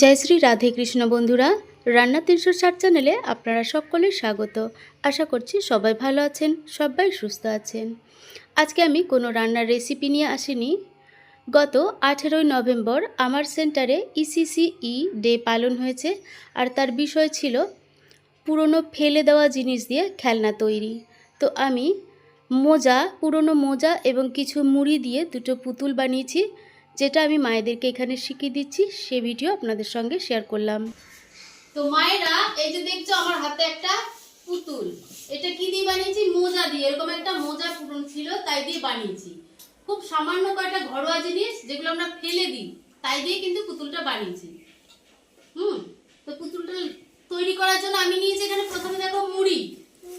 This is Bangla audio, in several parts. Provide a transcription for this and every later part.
জয় শ্রী রাধে কৃষ্ণ বন্ধুরা, রান্না তিনশো ষাট চ্যানেলে আপনারা সকলে স্বাগত। আশা করছি সবাই ভালো আছেন, সবাই সুস্থ আছেন। আজকে আমি কোনো রান্নার রেসিপি নিয়ে আসিনি। গত আঠেরোই নভেম্বর আমার সেন্টারে ইসিসিই ডে পালন হয়েছে আর তার বিষয় ছিল পুরনো ফেলে দেওয়া জিনিস দিয়ে খেলনা তৈরি। তো আমি মোজা, পুরনো মোজা এবং কিছু মুড়ি দিয়ে দুটো পুতুল বানিয়েছি। যেটা আমি মায়েদেরকে এখানে শিখিয়ে দিচ্ছি সে ভিডিও আপনাদের সঙ্গে শেয়ার করলাম। তো মায়েরা এই যে দেখছ আমার হাতে একটা পুতুল। এটা কি দিয়ে বানিয়েছি? মোজা দিয়ে। এরকম একটা মোজা পুরন ছিল তাই দিয়ে বানিয়েছি। খুব সামান্য কয়েকটা ঘরোয়া জিনিস যেগুলো আমরা ফেলে দিই তাই দিয়ে কিন্তু পুতুলটা বানিয়েছি। হুম? তো পুতুলটা তৈরি করার জন্য আমি নিয়েছি এখানে প্রথমে দেখো মুড়ি।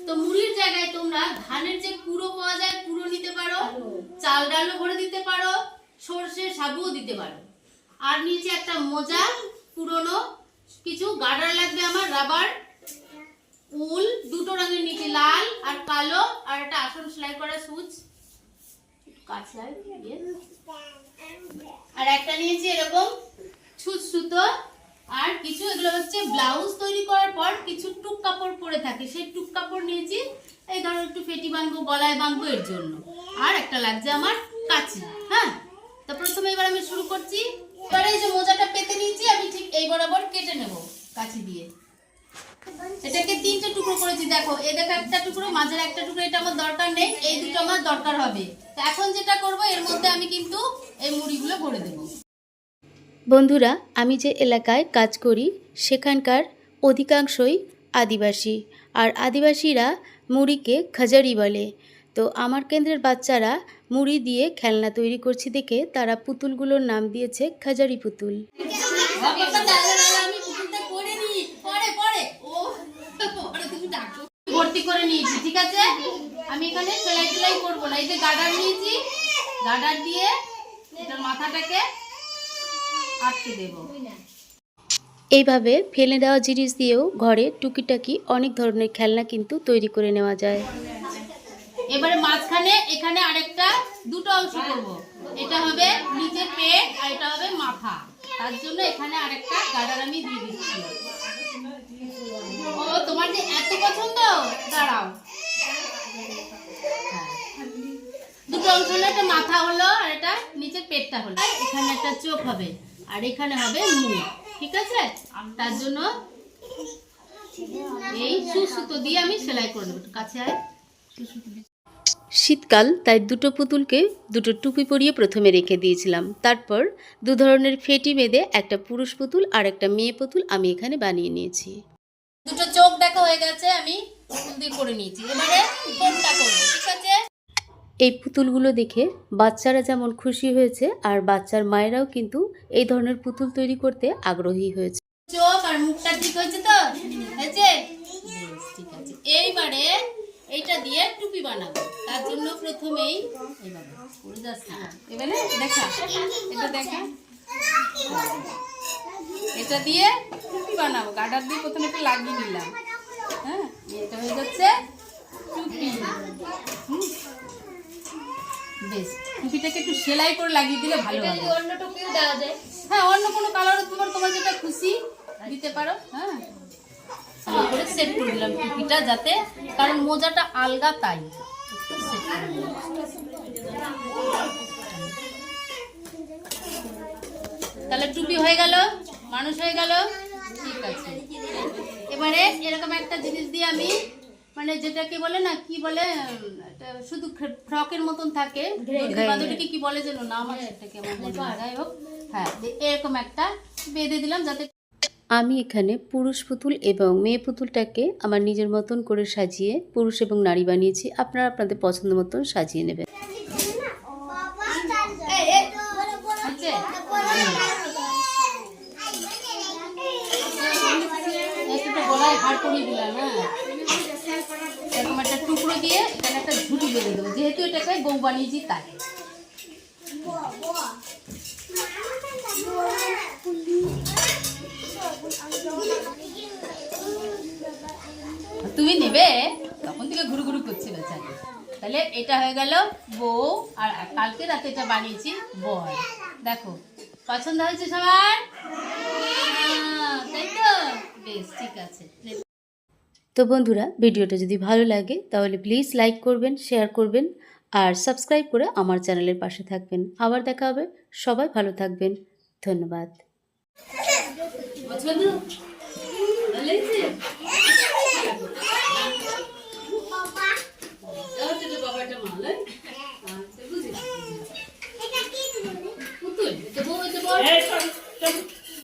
তো মুড়ির জায়গায় তোমরা ধানের যে পুরো পাওয়া যায় পুরো নিতে পারো। চাল ডালও ভরে দিতে পারো। সর্ষে সাবুও দিতে পারো। আর নিচে একটা মোজা, পুরনো কিছু, গার্ডার লাগবে আমার, রাবার, উল, দুটো রঙের নিচে লাল আর কালো, আর একটা আসন সেলাই করা সুচ। কাছে ইয়ে। আর একটা নিয়েছি এরকম ছুঁচ সুতো। আর কিছু, এগুলো হচ্ছে ব্লাউজ তৈরি করার পর কিছু টুক কাপড় পরে থাকে। সেই টুক কাপড় নিয়েছি, এই ধরো একটু ফেটি বাঁধবো, গলায় বাঁধবো এর জন্য। আর একটা লাগছে আমার কাঁচি হ্যাঁ? তো প্রথমে এবার আমি শুরু করছি। এবারে এই যে মোজাটা পেতে নিয়েছি, আমি ঠিক এই বরাবর কেটে নেব কাঁচি দিয়ে। এটাকে তিনটে টুকরো করেছি, দেখো, এ দেখো একটা টুকরো, মাঝের একটা টুকরো, এটা আমার দরকার নেই, এই দুটো আমার দরকার হবে। তো এখন যেটা করব, এর মধ্যে আমি কিন্তু এই মুড়িগুলো ভরে দেবো। বন্ধুরা, আমি যে এলাকায় কাজ করি, সেখানকার অধিকাংশই আদিবাসী। আর আদিবাসীরা মুড়িকে খাজারি বলে। তো আমার কেন্দ্রের বাচ্চারা মুড়ি দিয়ে খেলনা তৈরি করছি দেখে তারা পুতুলগুলোর নাম দিয়েছে খাজারি পুতুল। ভর্তি করে নিয়েছি ঠিক আছে? আমি এখানে সেলাই টেলাই করব না। এই যে গার্ডার নিয়েছি গার্ডার দিয়ে এটার মাথাটাকে আটকে দেবো। এইভাবে ফেলে দেওয়া জিনিস দিয়েও ঘরে টুকিটাকি অনেক ধরনের খেলনা কিন্তু তৈরি করে নেওয়া যায়। এবারে মাঝখানে এখানে আরেকটা, দুটো অংশ করব। এটা হবে নিচের পেট আর এটা হবে মাথা। তার জন্য এখানে আরেকটা গার্ডার আমি দিয়ে দিচ্ছি। ও, তোমার যে এত পছন্দ? দাঁড়াও। হ্যাঁ। দুটো অংশ হলো একটা মাথা হলো আর এটা নিচের পেটটা হলো। এখানে একটা চোখ হবে আর এখানে হবে মুখ, ঠিক আছে? তার জন্য এই সুসুতো দিয়ে আমি সেলাই করে নেব। কাছে আয়। সুসুতো শীতকাল তাই দুটো পুতুলকে দুটো টুপি পরিয়ে প্রথমে রেখে দিয়েছিলাম। তারপর দু ধরনের ফেটি বেঁধে একটা পুরুষ পুতুল আর একটা মেয়ে পুতুল আমি এখানে বানিয়ে নিয়েছি। দুটো চোখ দেখা হয়ে গেছে আমি দিয়ে করে নিয়েছি। এবারে ফোনটা করব ঠিক আছে? এই পুতুলগুলো দেখে বাচ্চারা যেমন খুশি হয়েছে আর বাচ্চার মায়েরাও কিন্তু এই ধরনের পুতুল তৈরি করতে আগ্রহী হয়েছে। চোখ আর মুখটা ঠিক হয়েছে তো? হয়েছে? ঠিক আছে। এইবারে এইটা দিয়ে টুপি বানাবো। তার জন্য প্রথমেই না। এবারে দেখা এটা দেখা। এটা দিয়ে টুপি বানাবো গার্ডার দিয়ে প্রথমে একটু লাগিয়ে নিলাম। হ্যাঁ এটা হয়ে যাচ্ছে টুপি। বেশ টুপিটাকে একটু সেলাই করে লাগিয়ে দিলে ভালো হবে। অন্য টুপিও দেওয়া যায়। হ্যাঁ অন্য কোনো কালার তোমার তোমার যেটা খুশি দিতে পারো। হ্যাঁ। করে সেট করে দিলাম টুপিটা যাতে কারণ মোজাটা আলগা তাই। তাহলে টুপি হয়ে গেল মানুষ হয়ে গেল ঠিক আছে এবারে এরকম একটা জিনিস দিয়ে আমি মানে যেটাকে বলে না কি বলে শুধু ফ্রকের মতন থাকে কি বলে যেন এটাকে আমার না। যাই হোক হ্যাঁ এরকম একটা বেঁধে দিলাম যাতে আমি এখানে পুরুষ পুতুল এবং মেয়ে পুতুলটাকে আমার নিজের মতন করে সাজিয়ে পুরুষ এবং নারী বানিয়েছি। আপনারা আপনাদের পছন্দ মতন সাজিয়ে নেবেন। হ্যাঁ। এরকম একটা টুকরো দিয়ে এখানে একটা ঝুঁটি বেঁধে দেবো। যেহেতু এটাকে বউ বানিয়েছি তাই। তুমি নেবে? তখন থেকে ঘুরু ঘুরু করছে বেচারি। তাহলে এটা হয়ে গেল বউ, আর কালকে রাতে এটা বানিয়েছি বর। দেখো, পছন্দ হয়েছে সবার? তাই তো? বেশ, ঠিক আছে। তো বন্ধুরা, ভিডিওটা যদি ভালো লাগে, তাহলে প্লিজ লাইক করবেন শেয়ার করবেন, আর সাবস্ক্রাইব করে আমার চ্যানেলের পাশে থাকবেন। আবার দেখা হবে। সবাই ভালো থাকবেন। ধন্যবাদ। পছন্দ ভালো হয়েছে